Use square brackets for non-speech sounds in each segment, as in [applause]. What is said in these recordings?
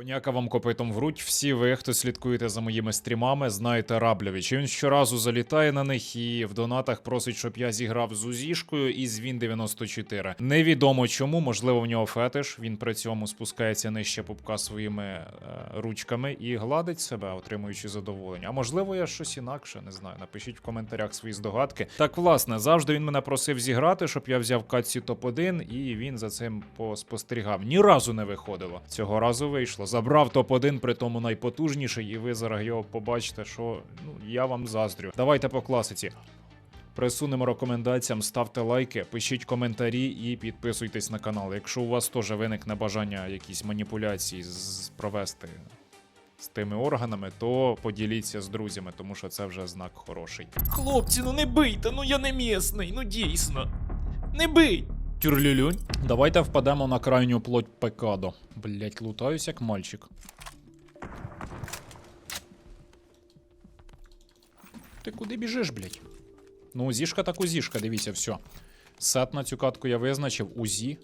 Коняка вам копитом в грудь. Всі ви, хто слідкуєте за моїми стрімами, знаєте Раблевич. Він щоразу залітає на них і в донатах просить, щоб я зіграв з Узішкою і з Він 94. Невідомо чому, можливо, в нього фетиш. Він при цьому спускається нижче пупка своїми е, ручками і гладить себе, отримуючи задоволення. А можливо, я щось інакше не знаю. Напишіть в коментарях свої здогадки. Так, власне, завжди він мене просив зіграти, щоб я взяв катці топ-1, і він за цим поспостерігав. Ні разу не виходило. Цього разу вийшло. Забрав топ-1, при тому найпотужніший, і ви зараз його побачите, що ну я вам заздрю. Давайте по класиці. Присунемо рекомендаціям, ставте лайки, пишіть коментарі і підписуйтесь на канал. Якщо у вас теж виникне бажання якісь маніпуляції провести з тими органами, то поділіться з друзями, тому що це вже знак хороший. Хлопці, ну не бийте, ну я не місний, ну дійсно. Не бий! Тюрлюлюнь. Давайте впадемо на крайню плоть пекадо. Блять, лутаюсь як мальчик. Ти куди біжиш, блять? Ну, узішка так узішка, дивіться, все. Сет на цю катку я визначив, узі.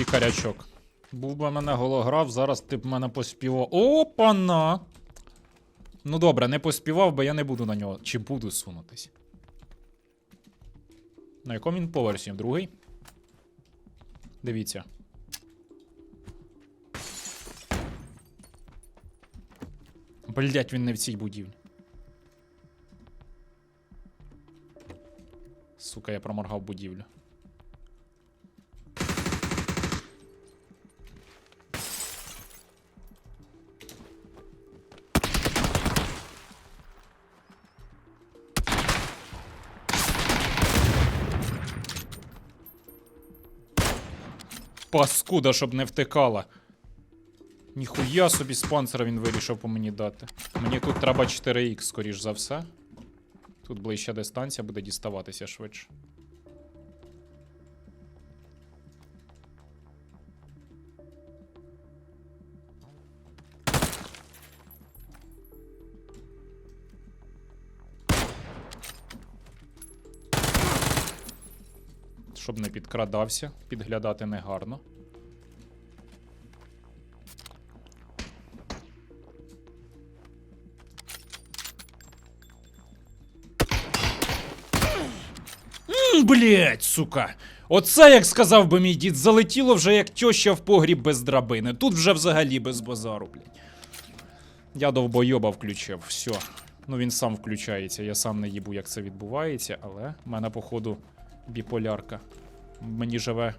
І карячок. Був би мене голограф, зараз ти б мене поспівав. Опана! Ну добре, не поспівав, бо я не буду на нього. Чи буду сунутись? На якому він поверсі? Другий? Дивіться. Блять, він не в цій будівлі. Сука, я проморгав будівлю. Паскуда, щоб не втикала. Ніхуя собі спонсора він вирішив по мені дати. Мені тут треба 4х, скоріш за все. Тут ближча дистанція буде діставатися швидше. Щоб не підкрадався, підглядати негарно. Блять, сука. Оце, як сказав би мій дід, залетіло вже як тьоща в погріб без драбини. Тут вже взагалі без базару, блять. Я довбойоба включив, все. Ну він сам включається, я сам не їбу, як це відбувається, але в мене, походу, біполярка. Мені живе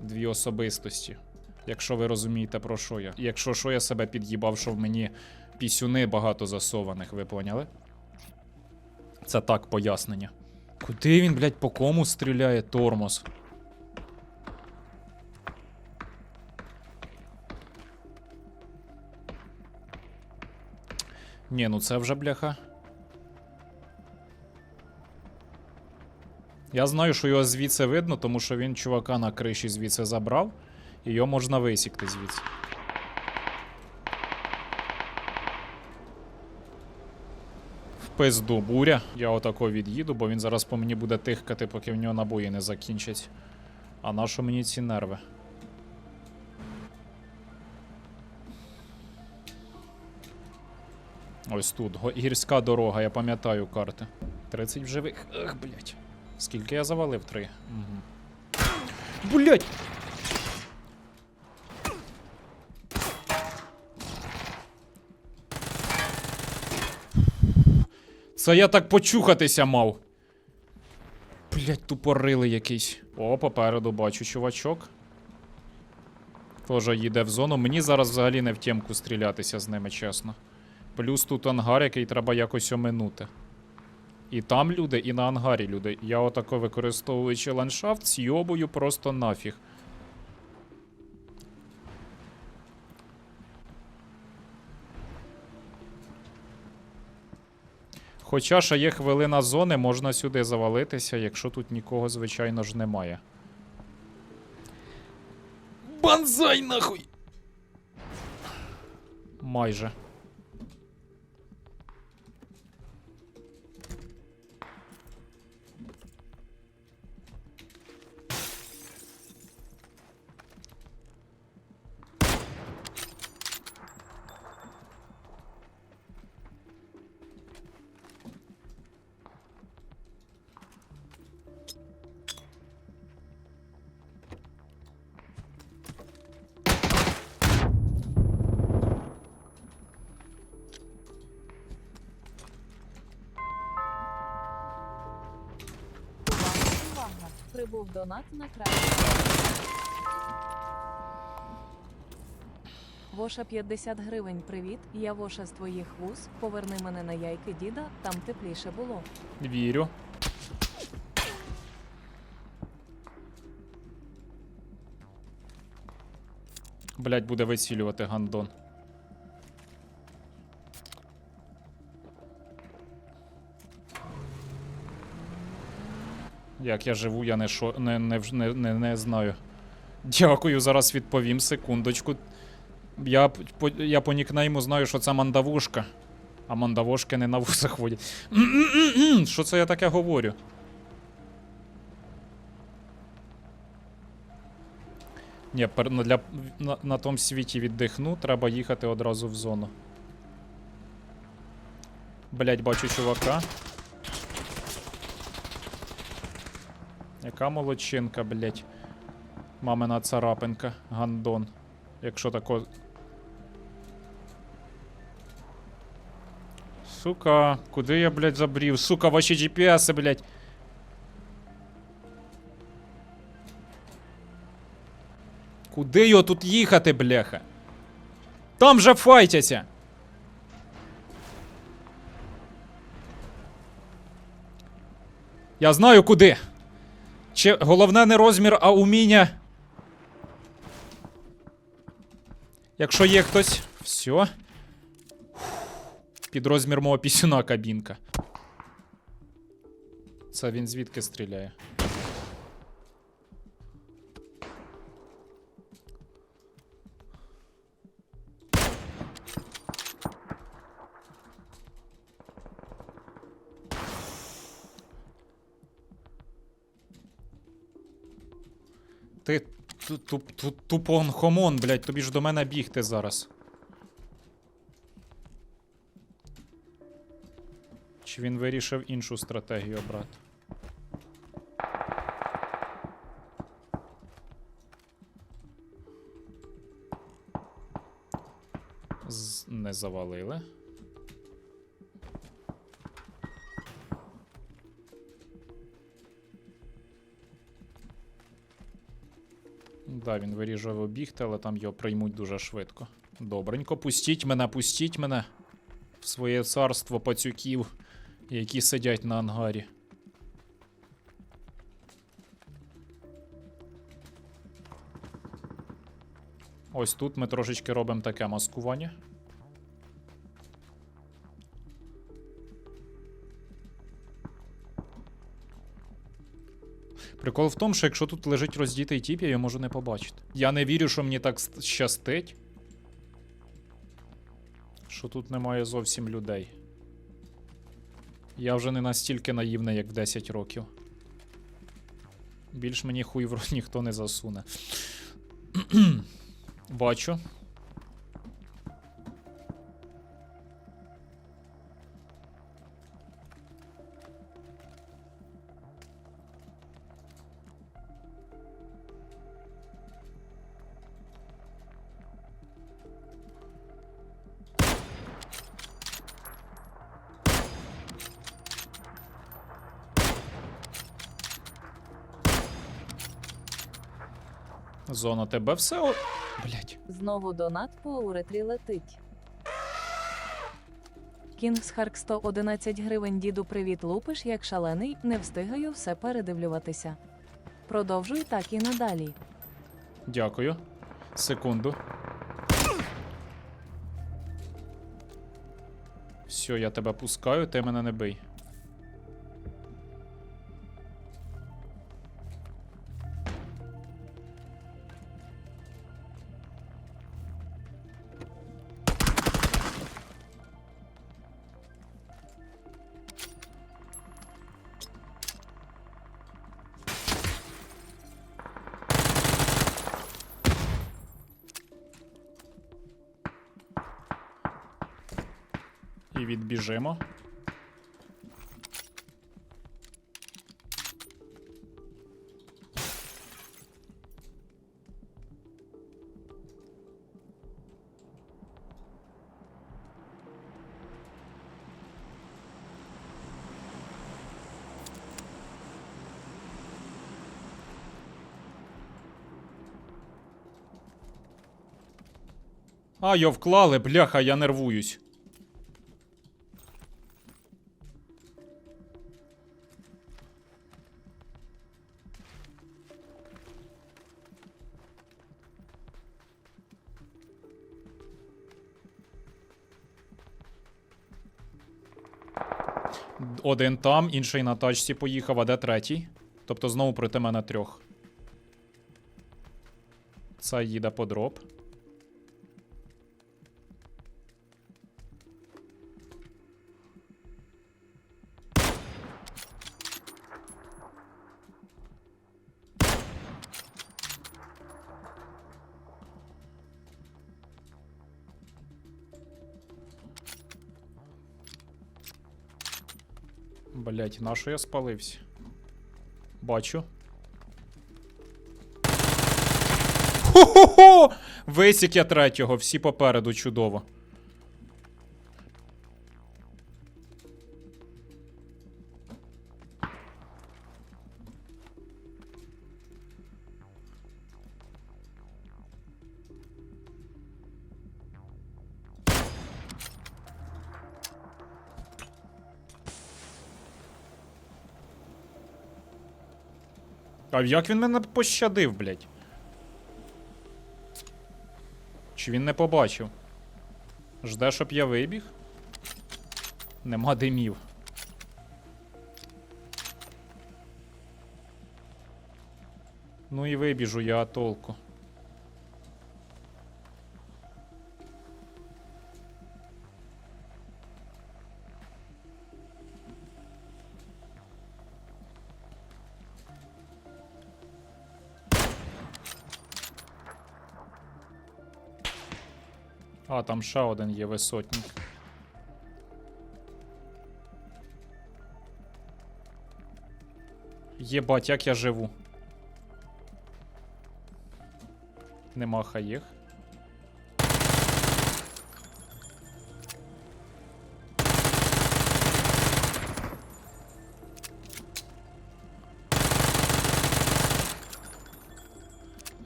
дві особистості. Якщо ви розумієте, про що я. Якщо що я себе під'їбав, що в мені пісюни багато засованих, ви поняли? Це так пояснення. Куди він, блядь, по кому стріляє тормоз? Ні, ну це вже бляха. Я знаю, що його звідси видно, тому що він чувака на криші звідси забрав, і його можна висікти звідси. В пизду буря. Я отако від'їду, бо він зараз по мені буде тихкати, поки в нього набої не закінчать. А нащо мені ці нерви? Ось тут. Гірська дорога, я пам'ятаю карти. 30 в живих. Ах, блять. Скільки я завалив? Три. Угу. Блять! Це я так почухатися мав. Блять, тупорили якийсь. О, попереду бачу чувачок. Тоже їде в зону. Мені зараз взагалі не в тємку стрілятися з ними, чесно. Плюс тут ангар, який треба якось оминути. І там люди, і на ангарі люди. Я отако використовуючи ландшафт, сйобую просто нафіг. Хоча ще є хвилина зони, можна сюди завалитися, якщо тут нікого, звичайно ж, немає. Банзай нахуй! Майже. Був донат на край. Воша 50 гривень. Привіт. Я Воша з твоїх вуз. Поверни мене на яйки діда, там тепліше було. Вірю. Блять, буде вицілювати гандон. Як я живу, я не, шо, не, не, не, не, знаю. Дякую, зараз відповім секундочку. Я, по, я по нікнейму знаю, що це мандавушка. А мандавошки не на вусах ходять. [clears throat] Що це я таке говорю? Ні, для, на, на тому світі віддихну, треба їхати одразу в зону. Блять, бачу чувака. Яка молодчинка, блять. Мамина царапинка, гандон. Якщо тако. Сука, куди я, блядь, забрів? Сука, ваші GPS, блядь. Куди його тут їхати, бляха? Там же файтяться. Я знаю куди. Чи головне не розмір, а уміння. Якщо є хтось. Все. Під розмір мого пісюна кабінка. Це він звідки стріляє? Ти ту- ту- ту- тупон хомон, блядь, тобі ж до мене бігти зараз. Чи він вирішив іншу стратегію обрати? Не завалили. Да, він вирішив обігти, але там його приймуть дуже швидко. Добренько, пустіть мене, пустіть мене в своє царство пацюків, які сидять на ангарі. Ось тут ми трошечки робимо таке маскування. Прикол в тому, що якщо тут лежить роздітий тіп, я його можу не побачити. Я не вірю, що мені так щастить. Що тут немає зовсім людей. Я вже не настільки наївний, як в 10 років. Більш мені хуй в рот [laughs] ніхто не засуне. [clears throat] Бачу. Зона тебе все. О... Блять. Знову донат по уретрі летить. Кінгс Харк 111 гривень діду привіт лупиш як шалений, не встигаю все передивлюватися. Продовжуй так і надалі. Дякую. Секунду. Все, я тебе пускаю, ти мене не бий. і відбіжимо. А, йо вклали, бляха, я нервуюсь. Один там, інший на тачці поїхав, а де третій? Тобто знову проти мене трьох. Це їде по дроп. Блять, на що я спалився? Бачу. Хо-хо-хо! Висік я третього, всі попереду чудово. Як він мене пощадив, блядь? Чи він не побачив? Жде, щоб я вибіг? Нема димів. Ну і вибіжу я толку. А, там ще один є висотник. Єбать, як я живу. Нема хаєх.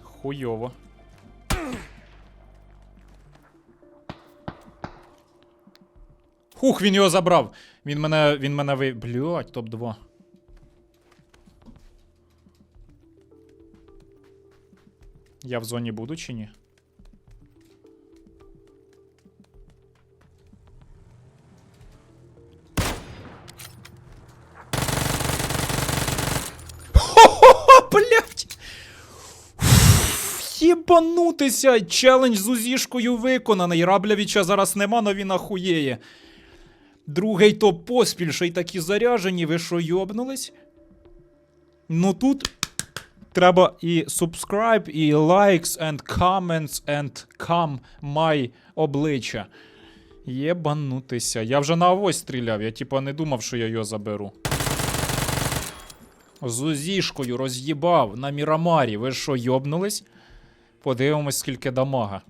Хуйово. Хух, він його забрав. Він мене. Він мене ви. Блять, топ-2. Я в зоні буду чи ні? Єбанутися! Челендж з узішкою виконаний. Раблявіча зараз нема, но він ахуєє. Другий топ поспіль, ще й такі заряжені, ви що йобнулись? Ну тут треба і subscribe, і likes, and comments, and come my обличчя. Єбанутися. Я вже на авось стріляв, я типа не думав, що я його заберу. З узішкою роз'їбав на Мірамарі. Ви що, йобнулись? Подивимось, скільки дамага.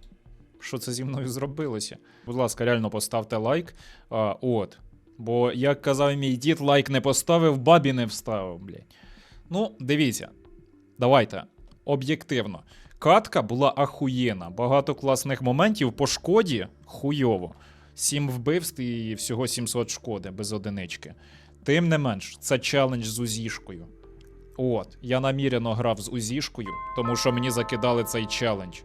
Що це зі мною зробилося? Будь ласка, реально поставте лайк. А, от. Бо, як казав мій дід, лайк не поставив, бабі не вставив, блядь. Ну, дивіться. Давайте. Об'єктивно. Катка була ахуєна. Багато класних моментів по шкоді хуйово. Сім вбивств і всього 700 шкоди без одинички. Тим не менш, це челендж з узішкою. От, я наміряно грав з узішкою, тому що мені закидали цей челендж.